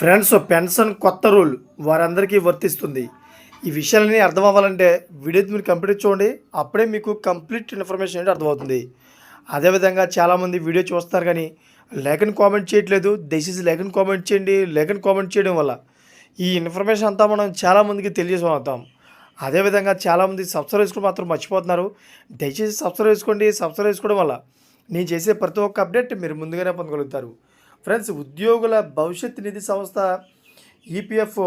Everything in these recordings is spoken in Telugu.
ఫ్రెండ్స్ పెన్షన్ కొత్త రూల్ వారందరికీ వర్తిస్తుంది. ఈ విషయాలన్నీ అర్థం అవ్వాలంటే వీడియో మీరు కంప్లీట్ చూడండి. అప్పుడే మీకు కంప్లీట్ ఇన్ఫర్మేషన్ ఏంటి అర్థమవుతుంది. అదేవిధంగా చాలామంది వీడియో చూస్తారు కానీ లేఖను కామెంట్ చేయట్లేదు. దయచేసి లేఖను కామెంట్ చేయండి. లేఖను కామెంట్ చేయడం వల్ల ఈ ఇన్ఫర్మేషన్ అంతా మనం చాలామందికి తెలియజేసుకుంటాం అదేవిధంగా చాలామంది సబ్స్క్రైబ్ చేసుకోవడం మాత్రం మర్చిపోతున్నారు. దయచేసి సబ్స్క్రైబ్ చేసుకోండి. సబ్స్క్రైబ్ చేసుకోవడం వల్ల నేను చేసే ప్రతి ఒక్క అప్డేట్ మీరు ముందుగానే పొందగలుగుతారు. ఫ్రెండ్స్ ఉద్యోగుల భవిష్యత్ నిధి సంస్థ ఈపీఎఫ్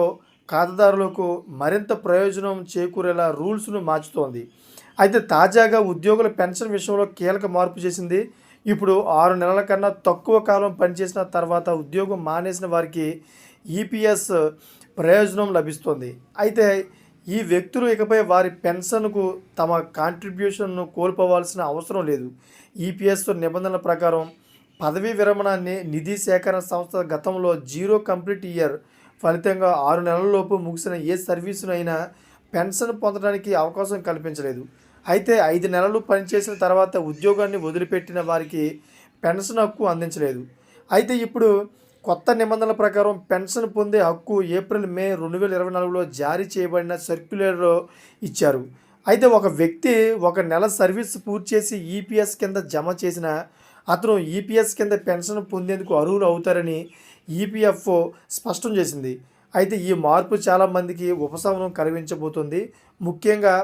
ఖాతాదారులకు మరింత ప్రయోజనం చేకూరేలా రూల్స్ను మార్చుతోంది. అయితే తాజాగా ఉద్యోగుల పెన్షన్ విషయంలో కీలక మార్పు చేసింది. ఇప్పుడు ఆరు నెలల కన్నా తక్కువ కాలం పనిచేసిన తర్వాత ఉద్యోగం మానేసిన వారికి ఈపీఎస్ ప్రయోజనం లభిస్తుంది. అయితే ఈ వ్యక్తులు ఇకపై వారి పెన్షన్కు తమ కాంట్రిబ్యూషన్ను కోల్పోవాల్సిన అవసరం లేదు. ఈపీఎస్ నిబంధనల ప్రకారం పదవీ విరమణాన్ని నిధి సేకరణ సంస్థ గతంలో జీరో కంప్లీట్ ఇయర్ ఫలితంగా ఆరు నెలలలోపు ముగిసిన ఏ సర్వీసునైనా పెన్షన్ పొందడానికి అవకాశం కల్పించలేదు. అయితే ఐదు నెలలు పనిచేసిన తర్వాత ఉద్యోగాన్ని వదిలిపెట్టిన వారికి పెన్షన్ హక్కు అందించలేదు. అయితే ఇప్పుడు కొత్త నిబంధనల ప్రకారం పెన్షన్ పొందే హక్కు ఏప్రిల్ మే రెండు వేల ఇరవై నాలుగులో జారీ చేయబడిన సర్క్యులర్లో ఇచ్చారు. అయితే ఒక వ్యక్తి ఒక నెల సర్వీస్ పూర్తి చేసి ఈపీఎస్ కింద జమ చేసిన అతను ఈపీఎస్ కింద పెన్షన్ పొందేందుకు అర్హులు అవుతారని ఈపీఎఫ్ఓ స్పష్టం చేసింది. అయితే ఈ మార్పు చాలామందికి ఉపశమనం కలిగించబోతుంది. ముఖ్యంగా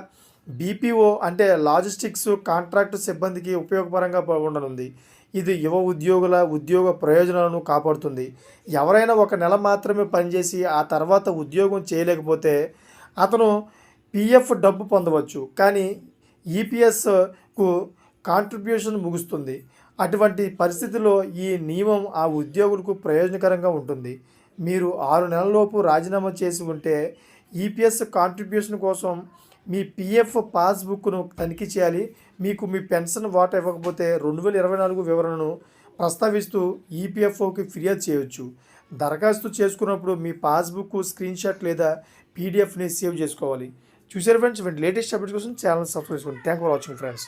బీపీఓ అంటే లాజిస్టిక్స్ కాంట్రాక్ట్ సిబ్బందికి ఉపయోగపరంగా ఉండనుంది. ఇది యువ ఉద్యోగుల ఉద్యోగ ప్రయోజనాలను కాపాడుతుంది. ఎవరైనా ఒక నెల మాత్రమే పనిచేసి ఆ తర్వాత ఉద్యోగం చేయలేకపోతే అతను పిఎఫ్ డబ్బు పొందవచ్చు. కానీ ఈపీఎస్కు కాంట్రిబ్యూషన్ ముగుస్తుంది. అటువంటి పరిస్థితిలో ఈ నియమం ఆ ఉద్యోగులకు ప్రయోజనకరంగా ఉంటుంది. మీరు ఆరు నెలలలోపు రాజీనామా చేసి ఉంటే ఈపీఎస్ కాంట్రిబ్యూషన్ కోసం మీ పిఎఫ్ పాస్బుక్ను తనిఖీ చేయాలి. మీకు మీ పెన్షన్ వాటా ఇవ్వకపోతే రెండు వేల ఇరవై నాలుగు వివరణను ప్రస్తావిస్తూ ఈపీఎఫ్ఓకి ఫిర్యాదు చేయవచ్చు దరఖాస్తు చేసుకున్నప్పుడు మీ పాస్బుక్ స్క్రీన్ షాట్ లేదా పీడిఎఫ్ని సేవ్ చేసుకోవాలి. చూసారు ఫ్రెండ్స్ లేటెస్ట్ అప్డేట్స్ కోసం ఛానల్ సబ్స్క్రైబ్ చేసుకోండి. Thank for watching friends